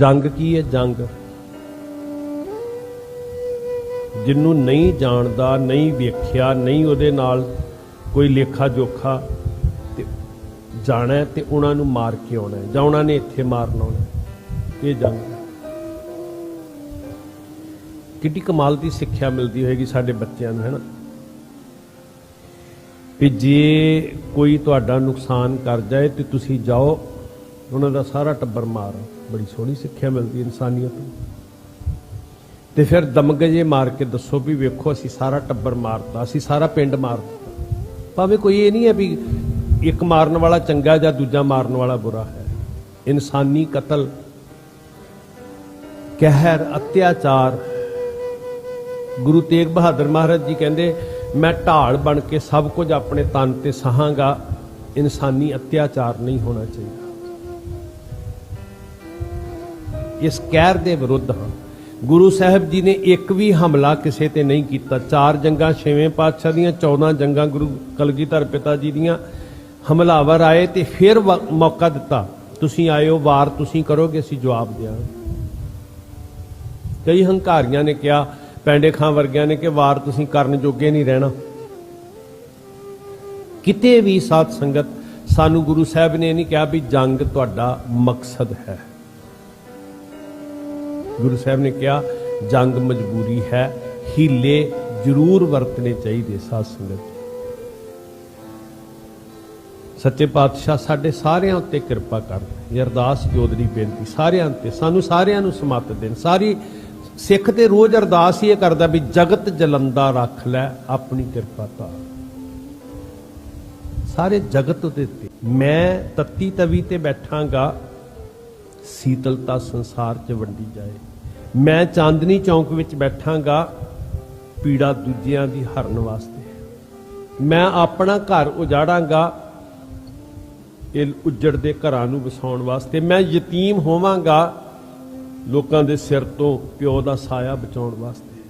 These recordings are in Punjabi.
ਜੰਗ ਕੀ ਹੈ ਜੰਗ? ਜਿਹਨੂੰ ਨਹੀਂ ਜਾਣਦਾ, ਨਹੀਂ ਵੇਖਿਆ, ਨਹੀਂ ਉਹਦੇ ਨਾਲ ਕੋਈ ਲੇਖਾ ਜੋਖਾ ਤੇ ਜਾਣਾ ਹੈ ਤੇ ਉਹਨਾਂ ਨੂੰ ਮਾਰ ਕੇ ਆਉਣਾ ਜਾਂ ਉਹਨਾਂ ਨੇ ਇੱਥੇ ਮਾਰਨ ਆਉਣਾ ਇਹ ਜੰਗ ਕਿੱਡੀ ਕਮਾਲ ਦੀ ਸਿੱਖਿਆ ਮਿਲਦੀ ਹੋਏਗੀ ਸਾਡੇ ਬੱਚਿਆਂ ਨੂੰ, ਹੈ ਨਾ? ਵੀ ਜੇ ਕੋਈ ਤੁਹਾਡਾ ਨੁਕਸਾਨ ਕਰ ਜਾਏ ਤੇ ਤੁਸੀਂ ਜਾਓ, ਉਹਨਾਂ ਦਾ ਸਾਰਾ ਟੱਬਰ ਮਾਰੋ। ਬੜੀ ਸੋਹਣੀ ਸਿੱਖਿਆ ਮਿਲਦੀ ਇਨਸਾਨੀਅਤ ਨੂੰ। ਤੇ ਫਿਰ ਦਮਗਜੇ ਮਾਰ ਕੇ ਦੱਸੋ ਵੀ ਵੇਖੋ, ਅਸੀਂ ਸਾਰਾ ਟੱਬਰ ਮਾਰਤਾ, ਅਸੀਂ ਸਾਰਾ ਪਿੰਡ ਮਾਰਤਾ। ਭਾਵੇਂ ਕੋਈ ਇਹ ਨਹੀਂ ਹੈ ਵੀ ਇੱਕ ਮਾਰਨ ਵਾਲਾ ਚੰਗਾ ਜਾਂ ਦੂਜਾ ਮਾਰਨ ਵਾਲਾ ਬੁਰਾ ਹੈ। ਇਨਸਾਨੀ ਕਤਲ, ਕਹਿਰ, ਅਤਿਆਚਾਰ। ਗੁਰੂ ਤੇਗ ਬਹਾਦਰ ਮਹਾਰਾਜ ਜੀ ਕਹਿੰਦੇ, ਮੈਂ ਢਾਲ ਬਣ ਕੇ ਸਭ ਕੁਝ ਆਪਣੇ ਤਨ ਤੇ ਸਹਾਂਗਾ। ਇਨਸਾਨੀ ਅਤਿਆਚਾਰ ਨਹੀਂ ਹੋਣਾ ਚਾਹੀਦਾ। ਇਸ ਕਹਿਰ ਦੇ ਵਿਰੁੱਧ ਹਾਂ। ਗੁਰੂ ਸਾਹਿਬ ਜੀ ਨੇ ਇੱਕ ਵੀ ਹਮਲਾ ਕਿਸੇ ਤੇ ਨਹੀਂ ਕੀਤਾ। ਚਾਰ ਜੰਗਾਂ, ਛੇਵੇਂ ਪਾਤਸ਼ਾਹ ਦੀਆਂ 14 ਜੰਗਾਂ ਗੁਰੂ ਕਲਗੀਧਰ ਪਿਤਾ ਜੀ ਦੀਆਂ ਹਮਲਾਵਰ ਆਏ ਤੇ ਫਿਰ ਮੌਕਾ ਦਿੱਤਾ। ਤੁਸੀਂ ਆਇਓ, ਵਾਰ ਤੁਸੀਂ ਕਰੋਗੇ, ਅਸੀਂ ਜਵਾਬ ਦਿਆਂਗੇ। ਕਈ ਹੰਕਾਰੀਆਂ ਨੇ ਕਿਹਾ, ਪੈਂਡੇ ਖਾਂ ਵਰਗਿਆਂ ਨੇ ਕਿ ਵਾਰ ਤੁਸੀਂ ਕਰਨ ਜੋਗੇ ਨਹੀਂ ਰਹਿਣਾ। ਕਿਤੇ ਵੀ ਸਾਧ ਸੰਗਤ, ਸਾਨੂੰ ਗੁਰੂ ਸਾਹਿਬ ਨੇ ਨਹੀਂ ਕਿਹਾ ਵੀ ਜੰਗ ਤੁਹਾਡਾ ਮਕਸਦ ਹੈ। ਗੁਰੂ ਸਾਹਿਬ ਨੇ ਕਿਹਾ, ਜੰਗ ਮਜਬੂਰੀ ਹੈ, ਹੀਲੇ ਜ਼ਰੂਰ ਵਰਤਣੇ ਚਾਹੀਦੇ ਸਾਧ ਸੰਗਤ। ਸੱਚੇ ਪਾਤਸ਼ਾਹ ਸਾਡੇ ਸਾਰਿਆਂ ਉੱਤੇ ਕਿਰਪਾ ਕਰਨ ਇਹ ਅਰਦਾਸ ਜੋਦਰੀ ਬੇਨਤੀ ਸਾਰਿਆਂ ਉੱਤੇ, ਸਾਨੂੰ ਸਾਰਿਆਂ ਨੂੰ ਸਮਾਪਤ ਦੇਣ। ਸਾਰੀ ਸਿੱਖ ਤੇ ਰੋਜ਼ ਅਰਦਾਸ ਹੀ ਇਹ ਕਰਦਾ ਵੀ ਜਗਤ ਜਲੰਦਾ ਰੱਖ ਲੈ ਆਪਣੀ ਕਿਰਪਾ ਧਾਰ ਸਾਰੇ ਜਗਤ ਦੇ ਉੱਤੇ। ਮੈਂ ਤੱਤੀ ਤਵੀ ਤੇ ਬੈਠਾਂਗਾ, ਸੀਤਲਤਾ ਸੰਸਾਰ 'ਚ ਵੰਡੀ ਜਾਏ। ਮੈਂ ਚਾਂਦਨੀ ਚੌਂਕ ਵਿੱਚ ਬੈਠਾਂਗਾ, ਪੀੜਾ ਦੂਜਿਆਂ ਦੀ ਹਰਨ ਵਾਸਤੇ। ਮੈਂ ਆਪਣਾ ਘਰ ਉਜਾੜਾਂਗਾ, ਇਹ ਉੱਜੜਦੇ ਘਰਾਂ ਨੂੰ ਵਸਾਉਣ ਵਾਸਤੇ। ਮੈਂ ਯਤੀਮ ਹੋਵਾਂਗਾ ਲੋਕਾਂ ਦੇ ਸਿਰ ਤੋਂ ਪਿਓ ਦਾ ਸਾਇਆ ਬਚਾਉਣ ਵਾਸਤੇ।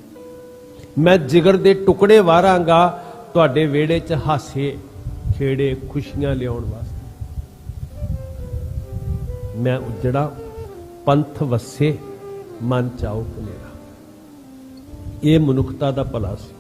ਮੈਂ ਜਿਗਰ ਦੇ ਟੁਕੜੇ ਵਾਰਾਂਗਾ, ਤੁਹਾਡੇ ਵਿਹੜੇ 'ਚ ਹਾਸੇ ਖੇੜੇ ਖੁਸ਼ੀਆਂ ਲਿਆਉਣ ਵਾਸਤੇ। ਮੈਂ ਉਜੜਾ ਪੰਥ ਵਸੇ ਮਨ ਚਾਓ ਕਨੇਰਾ ਇਹ ਮਨੁੱਖਤਾ ਦਾ ਭਲਾ ਸੀ।